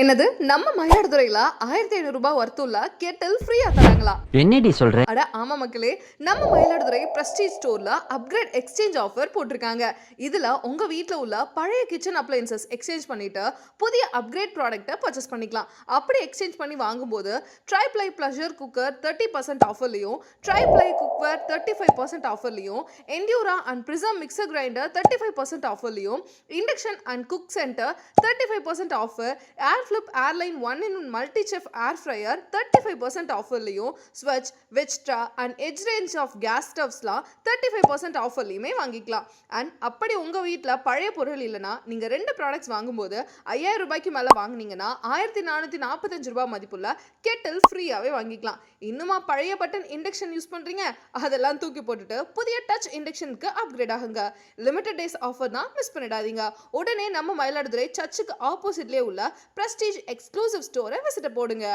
என்னது? நம்ம மயிலாடுதுறையில ஆயிரத்தி ஐநூறு ரூபாய் வர்த்துள்ள கேட்டல் ஃப்ரீயா தராங்களா? என்னடி சொல்ற? அட ஆமா மக்களே. நம்ம மயிலாடுதுறை பிரஸ்டீஜ் ஸ்டோர்ல அப்கிரேட் எக்ஸ்சேஞ்ச் ஆஃபர் போட்டிருக்காங்க. இதுல உங்க வீட்ல உள்ள பழைய கிச்சன் அப்ளையன்சஸ் எக்ஸ்சேஞ்ச் பண்ணிட்டு புதிய அப்கிரேட் ப்ராடக்ட்டை பர்ச்சேஸ் பண்ணிக்கலாம். அப்படி எக்ஸ்சேஞ்ச் பண்ணி வாங்கும்போது tri ply pleasure cooker thirty percent ஆஃபர்லையும் tri ply cooker thirty five percent ஆஃபர்லையும் Endura and prism mixer grinder thirty five percent ஆஃபர்லையும் induction and cook centre thirty five percent offer air flip airline one in multi chef air fryer thirty five percent ஆஃபர்லையும் Svachh Vegtra and edge range of gas ஸ்டவ்ஸ்லாம் thirty five percent ஆஃபர்லையுமே வாங்கிக்கலாம். And அப்படி உங்கள் வீட்டில் பழைய பொருள் இல்லைனா நீங்கள் ரெண்டு ப்ராடக்ட்ஸ் வாங்கும்போது ஐயாயிரம் ரூபாய்க்கு மேலே வாங்குனீங்கன்னா ஆயிரத்தி நானூற்றி நாற்பத்தஞ்சு ரூபாய் மதிப்புள்ள கெட்டில் ஃப்ரீயாகவே வாங்கிக்கலாம். இன்னுமா பழைய பட்டன் இண்டக்ஷன் யூஸ் பண்ணுறீங்க அதெல்லாம் தூக்கி போட்டுட்டு புதிய டச் இண்டக்ஷனுக்கு அப்கிரேட் ஆகுங்க. லிமிடெட் டேஸ் ஆஃபர் தான் மிஸ் பண்ணிடாதீங்க. உடனே நம்ம மயிலாடுதுறை சர்ச்சுக்கு ஆப்போசிட்லேயே உள்ள பிரஸ்டீஜ் எக்ஸ்க்ளூசிவ் ஸ்டோரை விசிட்ட போடுங்க.